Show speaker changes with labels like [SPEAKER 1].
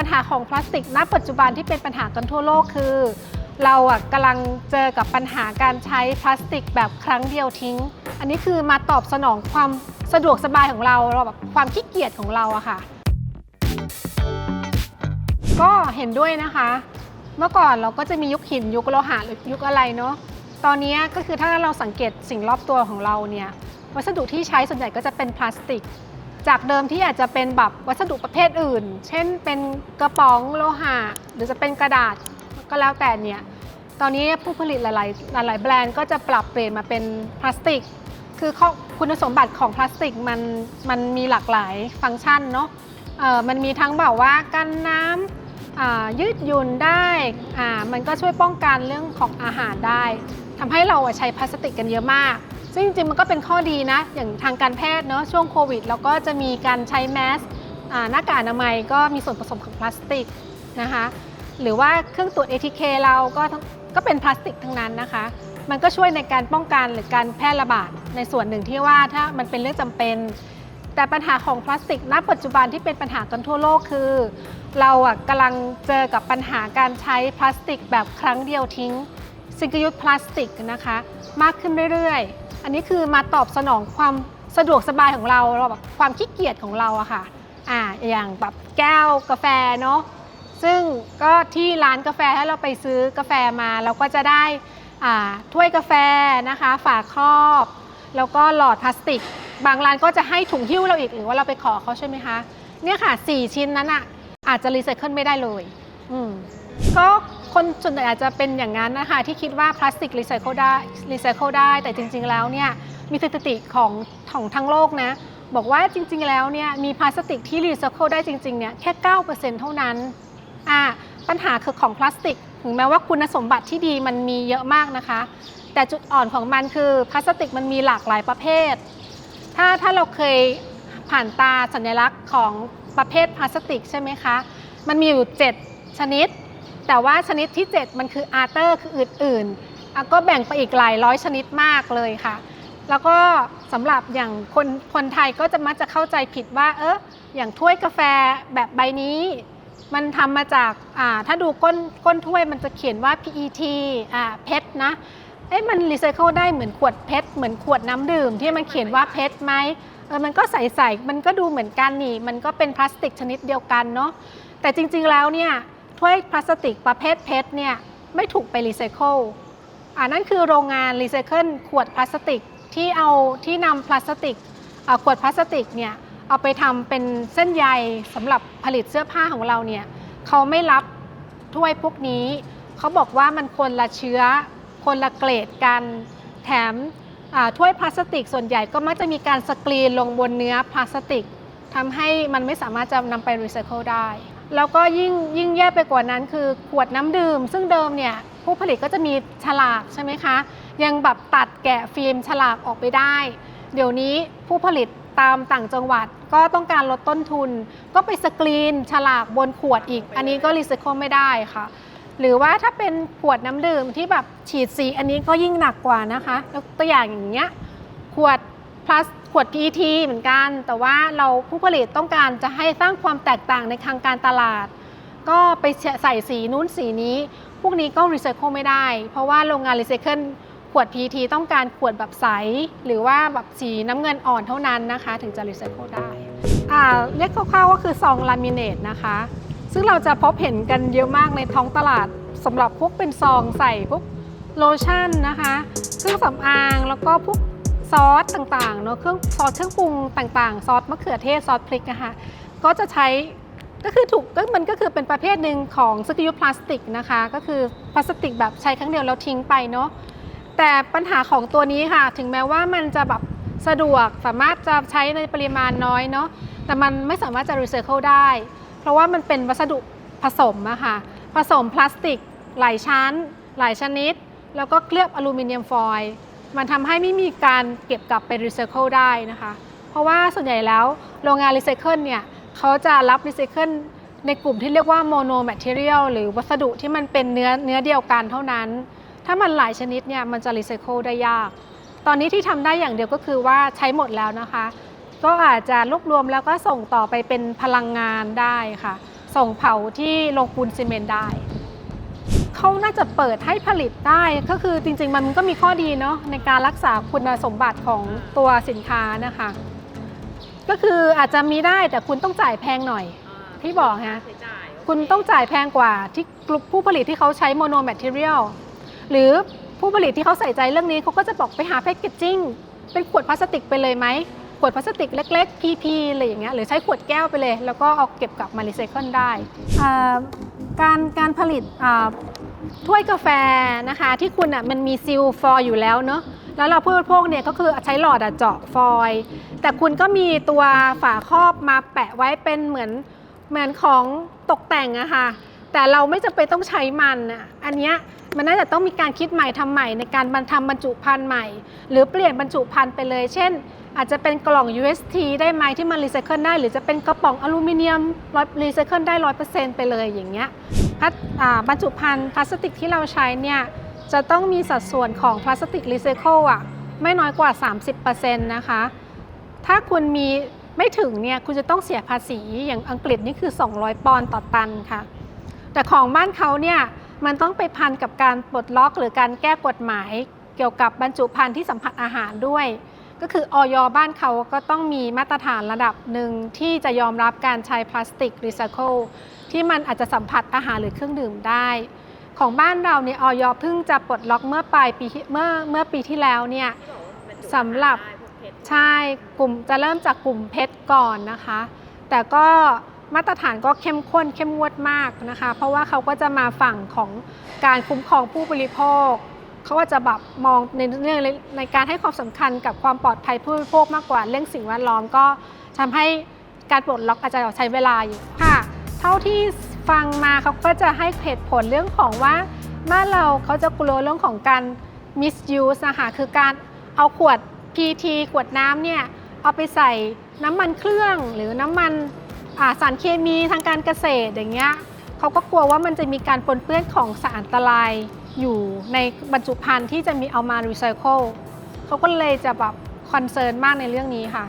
[SPEAKER 1] ปัญหาของพลาสติกณปัจจุบันที่เป็นปัญหากันทั่วโลกคือ เราอะกำลังเจอกับปัญหาการใช้พลาสติกแบบครั้งเดียวทิ้ง อันนี้คือมาตอบสนองความสะดวกสบายของเราเราแบบความขี้เกียจของเราอะค่ะ ก็เห็นด้วยนะคะ เมื่อก่อนเราก็จะมียุคหินยุคโลหะหรือยุคอะไรเนาะตอนนี้ก็คือถ้าเราสังเกตสิ่งรอบตัวของเราเนี่ยวัสดุที่ใช้ส่วนใหญ่ก็จะเป็นพลาสติก จากเดิมที่อาจจะเป็นแบบวัสดุประเภทอื่น เช่นเป็นกระป๋องโลหะหรือจะเป็นกระดาษก็แล้วแต่เนี่ย ตอนนี้ผู้ผลิตหลายๆ หลาย ๆ แบรนด์ก็จะปรับเปลี่ยนมาเป็นพลาสติก คือข้อคุณสมบัติของพลาสติกมันมันมีหลากหลายฟังก์ชันเนาะเออมันมีทั้งแบบว่ากันน้ำยืดหยุ่นได้อ่ามันก็ช่วยป้องกันเรื่องของอาหารได้ทำให้เราใช้พลาสติกกันเยอะมาก ซึ่งจริงๆมันก็เป็นข้อดีนะ อย่างทางการแพทย์เนาะช่วงโควิดเราก็จะมีการใช้แมสหน้ากากอนามัยก็มีส่วนผสมของพลาสติกนะคะหรือว่าเครื่องตรวจ ATK เราก็ก็เป็นพลาสติกทั้งนั้นนะคะ มันก็ช่วยในการป้องกันหรือการแพร่ระบาดในส่วนหนึ่งที่ว่าถ้ามันเป็นเรื่องจำเป็น แต่ปัญหาของพลาสติกณปัจจุบันที่เป็นปัญหากันทั่วโลกคือ เราอะกำลังเจอกับปัญหาการใช้พลาสติกแบบครั้งเดียวทิ้งซิงกิลยูสพลาสติกนะคะ มากขึ้นเรื่อยๆ อันนี้คือมาตอบสนองความสะดวกสบายของเราเราแบบความขี้เกียจของเราอะค่ะอ่าอย่างแบบแก้วกาแฟเนาะซึ่งก็ที่ร้านกาแฟถ้าเราไปซื้อกาแฟมาเราก็จะได้อ่าถ้วยกาแฟนะคะฝาครอบ แล้วก็หลอดพลาสติก บางร้านก็จะให้ถุงหิ้วเราอีกหรือว่าเราไปขอเขาใช่ไหมคะเนี่ยค่ะ 4 ชิ้นนั้นอะอาจจะรีไซเคิลไม่ได้เลยอืมก็ คนส่วนใหญ่อาจจะเป็นอย่างนั้นนะคะที่คิดว่าพลาสติกรีไซเคิลได้รีไซเคิลได้ แต่จริง ๆ แล้วเนี่ยมีสถิติของของทั้งโลกนะบอกว่าจริง ๆ แล้วเนี่ยมีพลาสติกที่รีไซเคิลได้จริง ๆ เนี่ยแค่ 9%เท่านั้นอ่าปัญหาคือของพลาสติก ถึงแม้ว่าคุณสมบัติที่ดีมันมีเยอะมากนะคะ แต่จุดอ่อนของมันคือพลาสติกมันมีหลากหลายประเภท ถ้าถ้าเราเคยผ่านตาสัญลักษณ์ของประเภทพลาสติกใช่ไหมคะ มันมีอยู่ 7 ชนิด แต่ว่าชนิดที่ 7 มันคืออาร์เตอร์คืออื่นๆอะก็แบ่งไปอีกหลายร้อยชนิดมากเลยค่ะ แล้วก็สำหรับอย่างคนคนไทยก็จะมักจะเข้าใจผิดว่า เอออย่างถ้วยกาแฟแบบใบนี้ มันทำมาจากอ่าถ้าดูก้นก้นถ้วยมันจะเขียนว่า PET อ่าเพชรนะเอ๊ะมันรีไซเคิลได้เหมือนขวดเพชรเหมือนขวดน้ำดื่มที่มันเขียนว่าเพชรไหมเออมันก็ใสๆมันก็ดูเหมือนกันนี่ มันก็เป็นพลาสติกชนิดเดียวกันเนาะแต่จริงๆแล้วเนี่ย ถ้วยพลาสติกประเภทเพชรเนี่ยไม่ถูกไปรีไซเคิลอ่านั่นคือโรงงานรีไซเคิลขวดพลาสติกที่เอาที่นำพลาสติกขวดพลาสติกเนี่ยเอาไปทำเป็นเส้นใยสำหรับผลิตเสื้อผ้าของเราเนี่ยเขาไม่รับถ้วยพวกนี้ เขาบอกว่ามันคนละเชื้อ คนละเกรดกัน แถมถ้วยพลาสติกส่วนใหญ่ก็มักจะมีการสกรีนลงบนเนื้อพลาสติกทำให้มันไม่สามารถจะนำไปรีไซเคิลได้ แล้วก็ยิ่งยิ่งแย่ไปกว่านั้นคือขวดน้ำดื่ม ซึ่งเดิมเนี่ยผู้ผลิตก็จะมีฉลากใช่ไหมคะ ยังแบบตัดแกะฟิล์มฉลากออกไปได้ เดี๋ยวนี้ผู้ผลิตตามต่างจังหวัดก็ต้องการลดต้นทุน ก็ไปสกรีนฉลากบนขวดอีก อันนี้ก็รีไซเคิลไม่ได้ค่ะ หรือว่าถ้าเป็นขวดน้ำดื่มที่แบบฉีดสี อันนี้ก็ยิ่งหนักกว่านะคะยกตัวอย่างอย่างเงี้ยขวดพลาส ขวด PET เหมือนกัน แต่ว่าเราผู้ผลิตต้องการจะให้สร้างความแตกต่างในทางการตลาด ก็ไปใส่สีนู้นสีนี้ พวกนี้ก็รีไซเคิลไม่ได้ เพราะว่าโรงงานรีไซเคิลขวด PET ต้องการขวดแบบใส หรือว่าแบบสีน้ำเงินอ่อนเท่านั้นนะคะ ถึงจะรีไซเคิลได้อ่าเรียกคร่าวๆก็คือซองลามิเนตนะคะ ซึ่งเราจะพบเห็นกันเยอะมากในท้องตลาดสำหรับพวกเป็นซองใส่พวกโลชั่นนะคะ เครื่องสำอางแล้วก็พวก ซอสต่างๆเนาะเครื่องซอสเครื่องปรุงต่างๆ ซอสมะเขือเทศซอสพริกนะคะก็จะใช้ก็คือถูกก็มันก็คือเป็นประเภทหนึ่งของสกิลพลาสติกนะคะ ก็คือพลาสติกแบบใช้ครั้งเดียวแล้วทิ้งไปเนาะแต่ปัญหาของตัวนี้ค่ะ ถึงแม้ว่ามันจะแบบสะดวกสามารถจะใช้ในปริมาณน้อยเนาะแต่มันไม่สามารถจะรีไซเคิลได้ เพราะว่ามันเป็นวัสดุผสมอะค่ะผสมพลาสติก หลายชั้น หลายชนิด แล้วก็เคลือบอลูมิเนียมฟอยล์ มันทำให้ไม่มีการเก็บกลับไปรีไซเคิลได้นะคะ เพราะว่าส่วนใหญ่แล้วโรงงานรีไซเคิลเนี่ยเขาจะรับรีไซเคิลในกลุ่มที่เรียกว่าโมโนแมทเทเรียลหรือวัสดุที่มันเป็นเนื้อเนื้อเดียวกันเท่านั้น ถ้ามันหลายชนิดเนี่ยมันจะรีไซเคิลได้ยาก ตอนนี้ที่ทำได้อย่างเดียวก็คือว่าใช้หมดแล้วนะคะ ก็อาจจะรวบรวมแล้วก็ส่งต่อไปเป็นพลังงานได้ค่ะ ส่งเผาที่โรงปูนซีเมนต์ได้ เขาน่าจะเปิดให้ผลิตได้ ก็คือจริงๆมันก็มีข้อดีเนาะในการรักษาคุณสมบัติของตัวสินค้านะคะ ก็คืออาจจะมีได้แต่คุณต้องจ่ายแพงหน่อย ที่บอกฮะ
[SPEAKER 2] ใช้จ่าย
[SPEAKER 1] คุณต้องจ่ายแพงกว่าที่กลุ่มผู้ผลิตที่เขาใช้โมโนแมทเทียลหรือผู้ผลิตที่เขาใส่ใจเรื่องนี้เขาก็จะบอกไปหาแพคเกจจิ้งเป็นขวดพลาสติกไปเลยไหมขวดพลาสติกเล็ก ๆ PP อะไรอย่างเงี้ยหรือใช้ขวดแก้วไปเลย แล้วก็เอาเก็บกลับมารีไซเคิลได้อ่าการการผลิตอ่า ถ้วยกาแฟนะคะที่คุณอะมันมีซิลฟอยล์อยู่แล้วเนาะแล้วเราผู้บริโภคเนี่ยก็คือใช้หลอดอะเจาะฟอยล์แต่คุณก็มีตัวฝาครอบมาแปะไว้เป็นเหมือนเหมือนของตกแต่งอะค่ะแต่เราไม่จำเป็นต้องใช้มันอะอันเนี้ย มันน่าจะต้องมีการคิดใหม่ทำใหม่ในการบรรทำบรรจุภัณฑ์ใหม่ หรือเปลี่ยนบรรจุภัณฑ์ไปเลย เช่น อาจจะเป็นกล่อง UST ได้ไหมที่มันรีไซเคิลได้ หรือจะเป็นกระป๋องอลูมิเนียมร้อยรีไซเคิลได้ร้อยเปอร์เซ็นต์ไปเลยอย่างเงี้ยพัดอ่าบรรจุภัณฑ์พลาสติกที่เราใช้เนี่ยจะต้องมีสัดส่วนของพลาสติกรีไซเคิลอะไม่น้อยกว่า 30%นะคะ ถ้าคุณมีไม่ถึงเนี่ยคุณจะต้องเสียภาษีอย่างอังกฤษนี่คือ 200 ปอนด์ต่อตันค่ะ แต่ของบ้านเขาเนี่ย มันต้องไปพันกับการปลดล็อกหรือการแก้กฎหมายเกี่ยวกับบรรจุภัณฑ์ที่สัมผัสอาหารด้วย ก็คือออยบ้านเขาก็ต้องมีมาตรฐานระดับหนึ่งที่จะยอมรับการใช้พลาสติกรีไซเคิลที่มันอาจจะสัมผัสอาหารหรือเครื่องดื่มได้ ของบ้านเราเนี่ยออยเพิ่งจะปลดล็อกเมื่อปลายปีเมื่อเมื่อปีที่แล้วเนี่ยสำหรับใช่กลุ่มจะเริ่มจากกลุ่มเพชรก่อนนะคะ แต่ก็ มาตรฐานก็เข้มข้นเข้มงวดมากนะคะ เพราะว่าเขาก็จะมาฝั่งของการคุ้มครองผู้บริโภค เขาก็จะแบบมองในเรื่องในการให้ความสำคัญกับความปลอดภัยผู้บริโภคมากกว่าเรื่องสิ่งแวดล้อมก็ทำให้การปลดล็อกอาจจะใช้เวลาอยู่ค่ะ เท่าที่ฟังมาเขาก็จะให้เหตุผลเรื่องของว่าบ้านเราเขาจะกลัวเรื่องของการ misuse นะคะคือการเอาขวด PT ขวดน้ำเนี่ยเอาไปใส่น้ำมันเครื่องหรือน้ำมัน สารเคมีทางการเกษตรอย่างเงี้ยเขาก็กลัวว่ามันจะมีการปนเปื้อนของสารอันตรายอยู่ในบรรจุภัณฑ์ที่จะมีเอามารีไซเคิลเขาก็เลยจะแบบคอนเซิร์นมากในเรื่องนี้ค่ะ